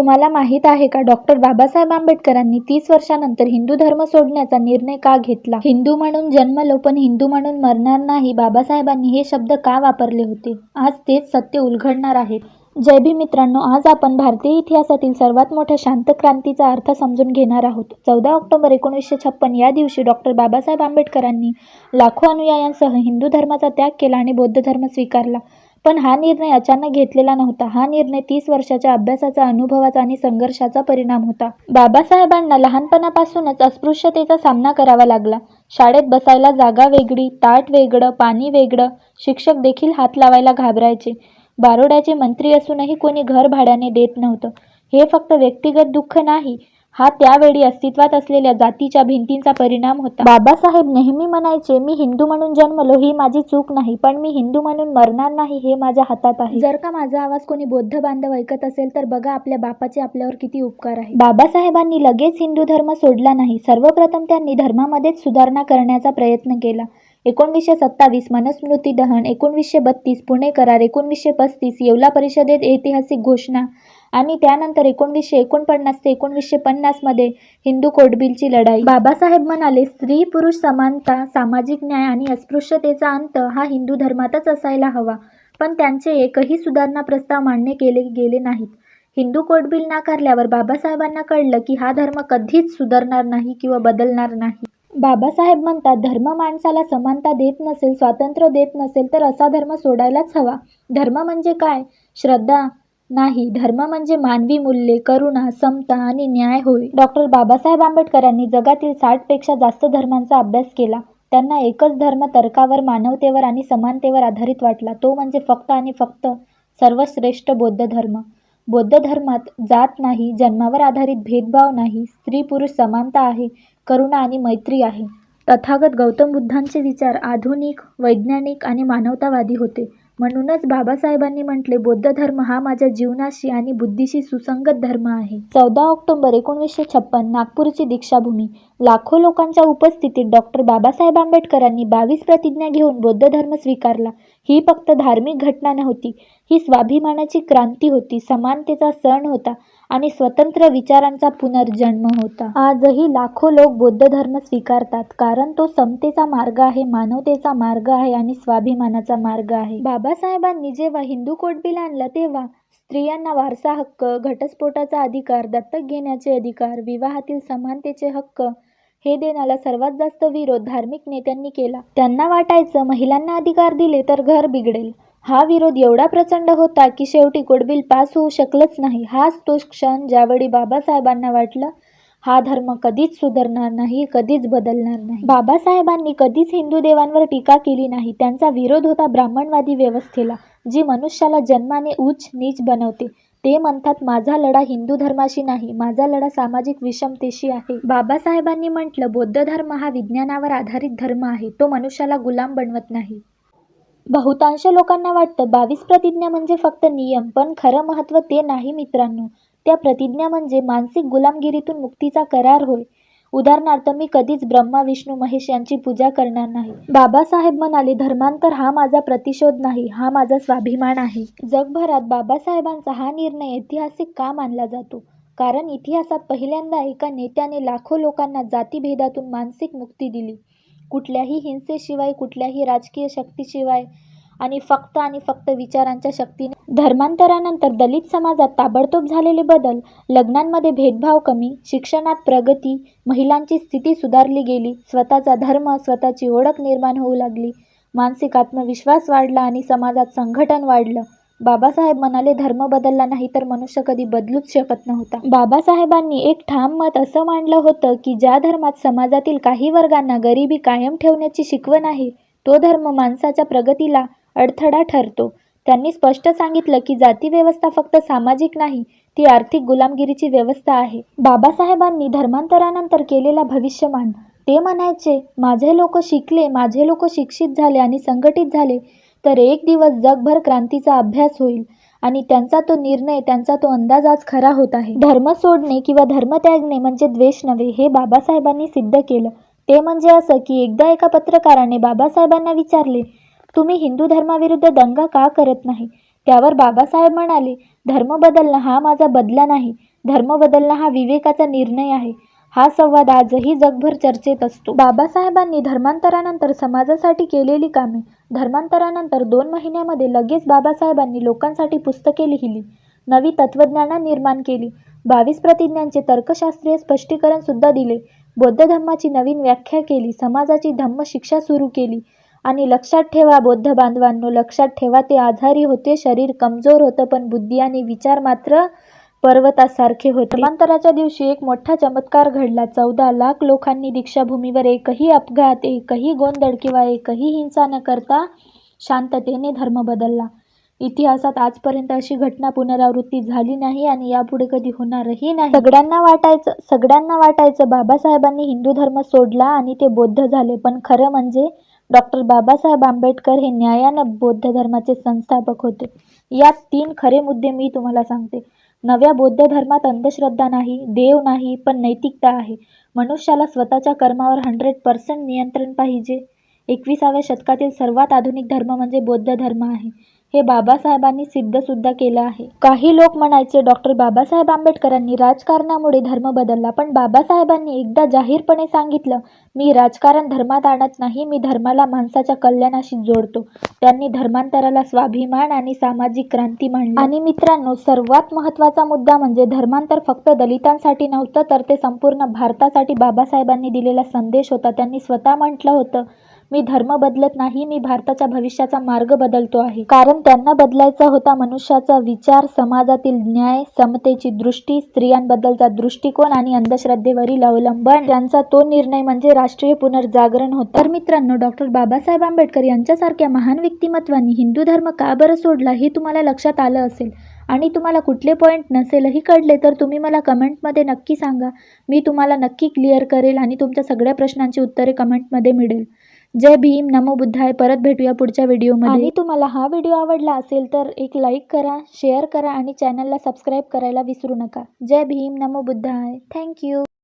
तुम्हाला माहीत आहे का? डॉक्टर बाबासाहेब आंबेडकरांनी तीस वर्षानंतर हिंदू धर्म सोडण्याचा निर्णय का घेतला? हिंदू म्हणून जन्मलो पण हिंदू म्हणून मरणार नाही बाबासाहेबांनी हे शब्द का वापरले होते? आज तेच सत्य उलघडणार आहेत जय भी मित्रांनो आज आपण भारतीय इतिहासातील सर्वात मोठ्या शांत क्रांतीचा अर्थ समजून घेणार आहोत. चौदा ऑक्टोबर एकोणीसशे छप्पन या दिवशी डॉक्टर बाबासाहेब आंबेडकरांनी लाखो अनुयायांसह हिंदू धर्माचा त्याग केला आणि बौद्ध धर्म स्वीकारला. पण हा निर्णय अचानक घेतलेला नव्हता. हा निर्णय तीस वर्षाच्या अभ्यासाचा अनुभवाचा आणि संघर्षाचा परिणाम होता. बाबासाहेबांना लहानपणापासूनच अस्पृश्यतेचा सामना करावा लागला. शाळेत बसायला जागा वेगळी ताट वेगळं पाणी वेगळं शिक्षक देखील हात लावायला घाबरायचे. बारोड्याचे मंत्री असूनही कोणी घर भाड्याने देत नव्हतं. हे फक्त व्यक्तिगत दुःख नाही हा त्यावेळी अस्तित्वात असलेल्या जातीच्या भिंतींचा परिणाम होता. बाबासाहेब नेहमी म्हणायचे मी हिंदू म्हणून जन्मलो ही माझी चूक नाही पण मी हिंदू म्हणून मरणार नाही हे माझ्या हातात आहे. जर का माझा आवाज कोणी बौद्ध बांधव ऐकत असेल तर बघा आपल्या बापाचे आपल्यावर किती उपकार आहे बाबासाहेबांनी लगेच हिंदू धर्म सोडला नाही सर्वप्रथम त्यांनी धर्मामध्येच सुधारणा करण्याचा प्रयत्न केला. एकोणवीसशे सत्तावीस मनुस्मृती दहन एकोणवीसशे बत्तीस पुणे करार एकोणवीसशे पस्तीस येवला परिषदेत ऐतिहासिक घोषणा आणि त्यानंतर एकोणवीसशे एकोणपन्नास ते एकोणवीसशे पन्नासमध्ये हिंदू कोडबिलची लढाई. बाबासाहेब म्हणाले स्त्री पुरुष समानता सामाजिक न्याय आणि अस्पृश्यतेचा अंत हा हिंदू धर्मातच असायला हवा. पण त्यांचे एकही सुधारणा प्रस्ताव मान्य केले गेले नाहीत. हिंदू कोडबिल नाकारल्यावर बाबासाहेबांना कळलं की हा धर्म कधीच सुधारणार नाही किंवा बदलणार नाही. बाबासाहेब म्हणतात धर्म माणसाला समानता देत नसेल स्वातंत्र्य देत नसेल तर असा धर्म सोडायलाच हवा. धर्म म्हणजे काय? श्रद्धा नाही. धर्म म्हणजे मानवी मूल्ये करुणा समता आणि न्याय होय. डॉक्टर बाबासाहेब आंबेडकरांनी जगातील साठपेक्षा जास्त धर्मांचा अभ्यास केला. त्यांना एकच धर्म तर्कावर मानवतेवर आणि समानतेवर आधारित वाटला. तो म्हणजे फक्त आणि फक्त सर्वश्रेष्ठ बौद्ध धर्म. बौद्ध धर्मात जात नाही जन्मावर आधारित भेदभाव नाही स्त्री पुरुष समानता आहे करुणा आणि मैत्री आहे. तथागत गौतम बुद्धांचे विचार आधुनिक वैज्ञानिक आणि मानवतावादी होते. म्हणूनच बाबासाहेबांनी म्हटले बौद्ध धर्म हा माझ्या जीवनाशी आणि बुद्धीशी सुसंगत धर्म आहे. चौदा ऑक्टोबर एकोणीसशे छप्पन नागपूरची दीक्षाभूमी. लाखो लोकांच्या उपस्थितीत डॉक्टर बाबासाहेब आंबेडकरांनी बावीस प्रतिज्ञा घेऊन बौद्ध धर्म स्वीकारला. ही फक्त धार्मिक घटना नव्हती ही स्वाभिमानाची क्रांती होती समानतेचा सण होता. आणि स्वतंत्र विचारांचा पुनर्जन्म होता. आजही लाखो लोक बौद्ध धर्म स्वीकारतात कारण तो समतेचा मार्ग आहे मानवतेचा मार्ग आहे आणि स्वाभिमानाचा मार्ग आहे. बाबासाहेबांनी जेव्हा हिंदू कोडबिल आणला तेव्हा स्त्रियांना वारसा हक्क घटस्फोटाचा अधिकार दत्तक घेण्याचे अधिकार विवाहातील समानतेचे हक्क हे देण्याला सर्वात जास्त विरोध धार्मिक नेत्यांनी केला. त्यांना वाटायचं महिलांना अधिकार दिले तर घर बिघडेल. हा विरोध एवढा प्रचंड होता की शेवटी कोडबिल पास होऊ शकलंच नाही. हाच तो क्षण ज्यावेळी बाबासाहेबांना वाटलं हा धर्म कधीच सुधारणार नाही कधीच बदलणार नाही. बाबासाहेबांनी कधीच हिंदू देवांवर टीका केली नाही. त्यांचा विरोध होता ब्राह्मणवादी व्यवस्थेला जी मनुष्याला जन्माने उच्च नीच बनवते. ते म्हणतात माझा लढा हिंदू धर्माशी नाही माझा लढा सामाजिक विषमतेशी आहे. बाबासाहेबांनी म्हटलं बौद्ध धर्म हा विज्ञानावर आधारित धर्म आहे. तो मनुष्याला गुलाम बनवत नाही. बहुतांश लोकांना वाटतं बावीस प्रतिज्ञा म्हणजे फक्त नियम पण खरं महत्त्व ते नाही मित्रांनो. त्या प्रतिज्ञा म्हणजे मानसिक गुलामगिरीतून मुक्तीचा करार होय. उदाहरणार्थ मी कधीच ब्रह्मा विष्णू महेश यांची पूजा करणार नाही. बाबासाहेब म्हणाले धर्मांतर हा माझा प्रतिशोध नाही हा माझा स्वाभिमान आहे. जगभरात बाबासाहेबांचा हा निर्णय ऐतिहासिक का मानला जातो? कारण इतिहासात पहिल्यांदा एका नेत्याने लाखो लोकांना जातीभेदातून मानसिक मुक्ती दिली. कुठल्याही हिंसेशिवाय कुठल्याही राजकीय शक्तीशिवाय आणि फक्त आणि फक्त विचारांच्या शक्तीने. धर्मांतरानंतर दलित समाजात ताबडतोब झालेले बदल लग्नांमध्ये भेदभाव कमी शिक्षणात प्रगती महिलांची स्थिती सुधारली गेली स्वतःचा धर्म स्वतःची ओळख निर्माण होऊ लागली मानसिक आत्मविश्वास वाढला आणि समाजात संघटन वाढलं. बाबासाहेब म्हणाले धर्म बदलला नाही तर मनुष्य कधी बदलूच शकत नव्हता. बाबासाहेबांनी एक ठाम मत असं मांडलं होतं की ज्या धर्मात समाजातील काही वर्गांना गरिबी कायम ठेवण्याची शिकवण आहे तो धर्म माणसाच्या प्रगतीला अडथळा ठरतो. त्यांनी स्पष्ट सांगितलं की जाती व्यवस्था फक्त सामाजिक नाही ती आर्थिक गुलामगिरीची व्यवस्था आहे. बाबासाहेबांनी धर्मांतरानंतर केलेला भविष्यमान ते म्हणायचे माझे लोक शिकले माझे लोक शिक्षित झाले आणि संघटित झाले तर एक दिवस जगभर क्रांतीचा अभ्यास होईल आणि त्यांचा तो निर्णय त्यांचा तो अंदाज आज खरा होत आहे. धर्म सोडणे किंवा धर्म त्यागणे म्हणजे द्वेष नव्हे हे बाबासाहेबांनी सिद्ध केलं. ते म्हणजे असं की एकदा एका पत्रकाराने बाबासाहेबांना विचारले तुम्ही हिंदू धर्माविरुद्ध दंगा का करत नाही? त्यावर बाबासाहेब म्हणाले धर्म बदलणं हा माझा बदला नाही. धर्म बदलणं हा विवेकाचा निर्णय आहे. हा संवाद आजही जगभर चर्चेत असतो. बाबासाहेबांनी धर्मांतरानंतर समाजासाठी केलेली कामे धर्मांतरानंतर दोन महिन्यामध्ये लगेच बाबासाहेबांनी लोकांसाठी पुस्तके लिहिली नवी तत्त्वज्ञानं निर्माण केली बावीस प्रतिज्ञांचे तर्कशास्त्रीय स्पष्टीकरण सुद्धा दिले बौद्ध धम्माची नवीन व्याख्या केली समाजाची धम्म शिक्षा सुरू केली आणि लक्षात ठेवा बौद्ध बांधवांनो लक्षात ठेवा ते आजारी होते शरीर कमजोर होतं पण बुद्धी आणि विचार मात्र पर्वतासारखे होते. धर्मांतराच्या दिवशी एक मोठा चमत्कार घडला. चौदा लाख लोकांनी दीक्षाभूमीवर एकही अपघात एकही गोंधळ किंवा एकही हिंसा न करता शांततेने धर्म बदलला. इतिहासात आजपर्यंत अशी घटना पुनरावृत्ती झाली नाही आणि यापुढे कधी होणारही नाही. सगळ्यांना वाटायचं सगळ्यांना वाटायचं बाबासाहेबांनी हिंदू धर्म सोडला आणि ते बौद्ध झाले. पण खरं म्हणजे डॉक्टर बाबासाहेब आंबेडकर हे न्यायानं बौद्ध धर्माचे संस्थापक होते. यात तीन खरे मुद्दे मी तुम्हाला सांगते. नव्या बौद्ध धर्मात अंधश्रद्धा नाही देव नाही पण नैतिकता आहे. मनुष्याला स्वतःच्या कर्मावर हंड्रेड पर्सेंट नियंत्रण पाहिजे. एकविसाव्या शतकातील सर्वात आधुनिक धर्म म्हणजे बौद्ध धर्म आहे. हे बाबासाहेबांनी सिद्धसुद्धा केलं आहे. काही लोक म्हणायचे डॉक्टर बाबासाहेब आंबेडकरांनी राजकारणामुळे धर्म बदलला पण बाबासाहेबांनी एकदा जाहीरपणे सांगितलं मी राजकारण धर्मात आणत नाही मी धर्माला माणसाच्या कल्याणाशी जोडतो. त्यांनी धर्मांतराला स्वाभिमान आणि सामाजिक क्रांती मांडली. आणि मित्रांनो सर्वात महत्त्वाचा मुद्दा म्हणजे धर्मांतर फक्त दलितांसाठी नव्हतं तर ते संपूर्ण भारतासाठी बाबासाहेबांनी दिलेला संदेश होता. त्यांनी स्वतः म्हटलं होतं मी धर्म बदलत नाही मी भारताच्या भविष्याचा मार्ग बदलतो आहे. कारण त्यांना बदलायचा होता मनुष्याचा विचार समाजातील न्याय समतेची दृष्टी स्त्रियांबद्दलचा दृष्टिकोन आणि अंधश्रद्धेवरील अवलंबन. त्यांचा तो निर्णय म्हणजे राष्ट्रीय पुनर्जागरण होता. तर मित्रांनो डॉक्टर बाबासाहेब आंबेडकर यांच्यासारख्या महान व्यक्तिमत्वांनी हिंदू धर्म का बरं सोडला हे तुम्हाला लक्षात आलं असेल? आणि तुम्हाला कुठले पॉईंट नसेलही कळले तर तुम्ही मला कमेंटमध्ये नक्की सांगा. मी तुम्हाला नक्की क्लिअर करेल आणि तुमच्या सगळ्या प्रश्नांची उत्तरे कमेंटमध्ये मिळेल. जय भीम नमो बुद्धाय. परत भेटूया पुढच्या व्हिडिओमध्ये. आणि तुम्हाला हा व्हिडिओ आवडला असेल तर एक लाईक करा शेअर करा आणि चॅनलला सबस्क्राईब करायला विसरू नका. जय भीम नमो बुद्धाय. थँक्यू